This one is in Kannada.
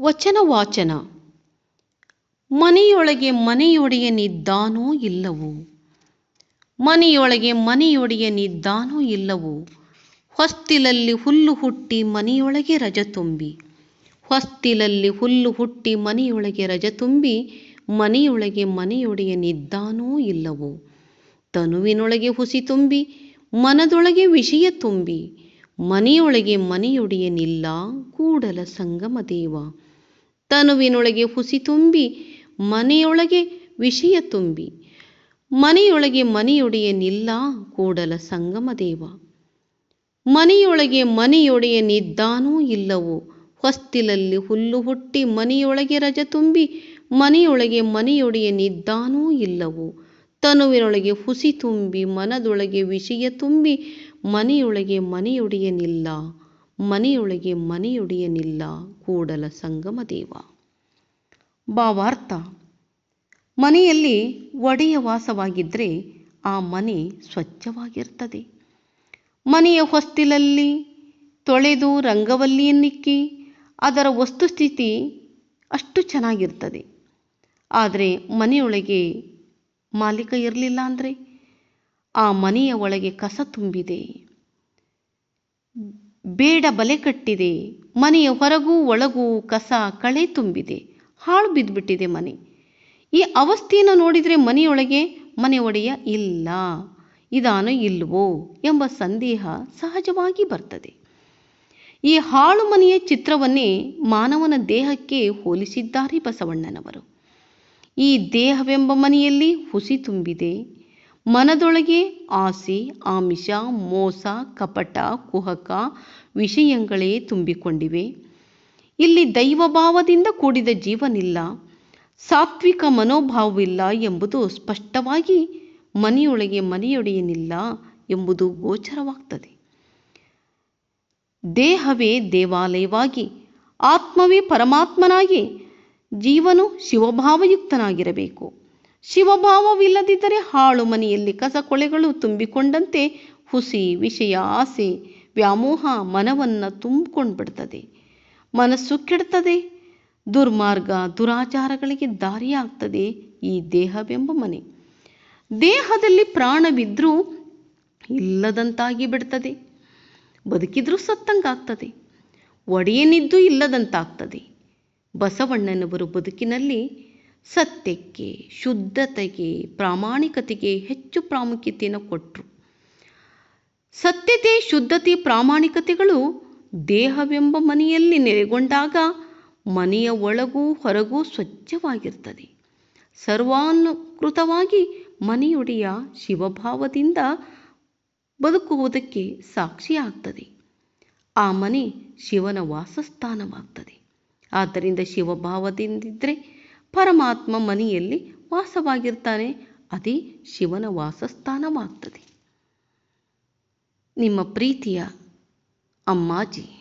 ವಚನ ವಾಚನ ಮನೆಯೊಳಗೆ ಮನೆಯೊಡೆಯನಿದ್ದಾನೋ ಇಲ್ಲವೋ? ಮನೆಯೊಳಗೆ ಮನೆಯೊಡೆಯನಿದ್ದಾನೋ ಇಲ್ಲವೋ? ಹೊಸ್ತಿಲಲ್ಲಿ ಹುಲ್ಲು ಹುಟ್ಟಿ ಮನೆಯೊಳಗೆ ರಜ ತುಂಬಿ. ಹೊಸ್ತಿಲಲ್ಲಿ ಹುಲ್ಲು ಹುಟ್ಟಿ ಮನೆಯೊಳಗೆ ರಜ ತುಂಬಿ ಮನೆಯೊಳಗೆ ಮನೆಯೊಡೆಯನಿದ್ದಾನೋ ಇಲ್ಲವೋ? ತನುವಿನೊಳಗೆ ಹುಸಿ ತುಂಬಿ ಮನದೊಳಗೆ ವಿಷಯ ತುಂಬಿ ಮನೆಯೊಳಗೆ ಮನೆಯೊಡೆಯನಿಲ್ಲ ಕೂಡಲ ಸಂಗಮ ದೇವ. ತನುವಿನೊಳಗೆ ಹುಸಿ ತುಂಬಿ, ಮನೆಯೊಳಗೆ ವಿಷಯ ತುಂಬಿ. ಮನೆಯೊಳಗೆ ಮನೆಯೊಡೆಯನಿಲ್ಲ ಕೂಡಲ ಸಂಗಮ ದೇವ. ಮನೆಯೊಳಗೆ ಮನೆಯೊಡೆಯನಿದ್ದಾನೋ ಇಲ್ಲವೋ? ಹೊಸ್ತಿಲಲ್ಲಿ ಹುಲ್ಲು ಹುಟ್ಟಿ ಮನೆಯೊಳಗೆ ರಜ ತುಂಬಿ, ಮನೆಯೊಳಗೆ ಮನೆಯೊಡೆಯನಿದ್ದಾನೋ ಇಲ್ಲವೋ? ತನುವಿನೊಳಗೆ ಹುಸಿ ತುಂಬಿ, ಮನದೊಳಗೆ ವಿಷಯ ತುಂಬಿ, ಮನೆಯೊಳಗೆ ಮನೆಯೊಡೆಯನಿಲ್ಲ ಮನೆಯೊಳಗೆ ಮನೆಯೊಡೆಯನಿಲ್ಲ ಕೂಡಲ ಸಂಗಮ ದೇವ. ಭಾವಾರ್ಥ, ಮನೆಯಲ್ಲಿ ಒಡೆಯ ವಾಸವಾಗಿದ್ದರೆ ಆ ಮನೆ ಸ್ವಚ್ಛವಾಗಿರ್ತದೆ. ಮನೆಯ ಹೊಸ್ತಿಲಲ್ಲಿ ತೊಳೆದು ರಂಗವಲ್ಲಿಯನ್ನಿಕ್ಕಿ ಅದರ ವಸ್ತುಸ್ಥಿತಿ ಅಷ್ಟು ಚೆನ್ನಾಗಿರ್ತದೆ. ಆದರೆ ಮನೆಯೊಳಗೆ ಮಾಲೀಕ ಇರಲಿಲ್ಲ ಅಂದರೆ ಆ ಮನೆಯ ಒಳಗೆ ಕಸ ತುಂಬಿದೆ. ಬೇಡ ಬಲೆ ಕಟ್ಟಿದೆ, ಮನೆಯ ಹೊರಗೂ ಒಳಗೂ ಕಸ ಕಳೆ ತುಂಬಿದೆ, ಹಾಳು ಬಿದ್ದುಬಿಟ್ಟಿದೆ ಮನೆ. ಈ ಅವಸ್ಥೆಯನ್ನು ನೋಡಿದರೆ ಮನೆಯೊಳಗೆ ಮನೆ ಒಡೆಯ ಇಲ್ಲ, ಇದಾನು ಇಲ್ವೋ ಎಂಬ ಸಂದೇಹ ಸಹಜವಾಗಿ ಬರ್ತದೆ. ಈ ಹಾಳು ಮನೆಯ ಚಿತ್ರವನ್ನೇ ಮಾನವನ ದೇಹಕ್ಕೆ ಹೋಲಿಸಿದ್ದಾರೆ ಬಸವಣ್ಣನವರು. ಈ ದೇಹವೆಂಬ ಮನೆಯಲ್ಲಿ ಹುಸಿ ತುಂಬಿದೆ ಮನದೊಳಗೆ ಆಸೆ, ಆಮಿಷ, ಮೋಸ, ಕಪಟ, ಕುಹಕ ವಿಷಯಗಳೇ ತುಂಬಿಕೊಂಡಿವೆ. ಇಲ್ಲಿ ದೈವಭಾವದಿಂದ ಕೂಡಿದ ಜೀವನಿಲ್ಲ. ಸಾತ್ವಿಕ ಮನೋಭಾವವಿಲ್ಲ ಎಂಬುದು ಸ್ಪಷ್ಟವಾಗಿ ಮನೆಯೊಳಗೆ ಮನೆಯೊಡೆಯನಿಲ್ಲ ಎಂಬುದು ಗೋಚರವಾಗ್ತದೆ. ದೇಹವೇ ದೇವಾಲಯವಾಗಿ ಆತ್ಮವೇ ಪರಮಾತ್ಮನಾಗಿ ಜೀವನು ಶಿವಭಾವಯುಕ್ತನಾಗಿರಬೇಕು. ಶಿವಭಾವವಿಲ್ಲದಿದ್ದರೆ ಹಾಳು ಮನೆಯಲ್ಲಿ ಕಸ ಕೊಳೆಗಳು ತುಂಬಿಕೊಂಡಂತೆ ಹುಸಿ ವಿಷಯ ಆಸೆ ವ್ಯಾಮೋಹ ಮನವನ್ನು ತುಂಬಿಕೊಂಡು ಬಿಡ್ತದೆ ಮನಸ್ಸು ಕೆಡ್ತದೆ ದುರ್ಮಾರ್ಗ ದುರಾಚಾರಗಳಿಗೆ ದಾರಿಯಾಗ್ತದೆ ಈ ದೇಹವೆಂಬ ಮನೆ. ದೇಹದಲ್ಲಿ ಪ್ರಾಣವಿದ್ರೂ ಇಲ್ಲದಂತಾಗಿ ಬಿಡ್ತದೆ. ಬದುಕಿದ್ರೂ ಸತ್ತಂಗಾಗ್ತದೆ. ಒಡೆಯನಿದ್ದು ಇಲ್ಲದಂತಾಗ್ತದೆ. ಬಸವಣ್ಣನವರು ಬದುಕಿನಲ್ಲಿ ಸತ್ಯಕ್ಕೆ, ಶುದ್ಧತೆಗೆ, ಪ್ರಾಮಾಣಿಕತೆಗೆ ಹೆಚ್ಚು ಪ್ರಾಮುಖ್ಯತೆಯನ್ನು ಕೊಟ್ಟರು ಸತ್ಯತೆ, ಶುದ್ಧತೆ, ಪ್ರಾಮಾಣಿಕತೆಗಳು ದೇಹವೆಂಬ ಮನೆಯಲ್ಲಿ ನೆಲೆಗೊಂಡಾಗ ಮನೆಯ ಒಳಗೂ ಹೊರಗೂ ಸ್ವಚ್ಛವಾಗಿರ್ತದೆ ಸರ್ವಾನುಕೃತವಾಗಿ ಮನೆಯೊಡೆಯ ಶಿವಭಾವದಿಂದ ಬದುಕುವುದಕ್ಕೆ ಸಾಕ್ಷಿಯಾಗ್ತದೆ ಆ ಮನೆ ಶಿವನ ವಾಸಸ್ಥಾನವಾಗ್ತದೆ. ಆದ್ದರಿಂದ ಶಿವಭಾವದಿಂದಿದ್ದರೆ ಪರಮಾತ್ಮ ಮನೆಯಲ್ಲಿ ವಾಸವಾಗಿರ್ತಾನೆ. ಅದೇ ಶಿವನ ವಾಸಸ್ಥಾನವಾಗ್ತದೆ. ನಿಮ್ಮ ಪ್ರೀತಿಯ ಅಮ್ಮಾಜಿ.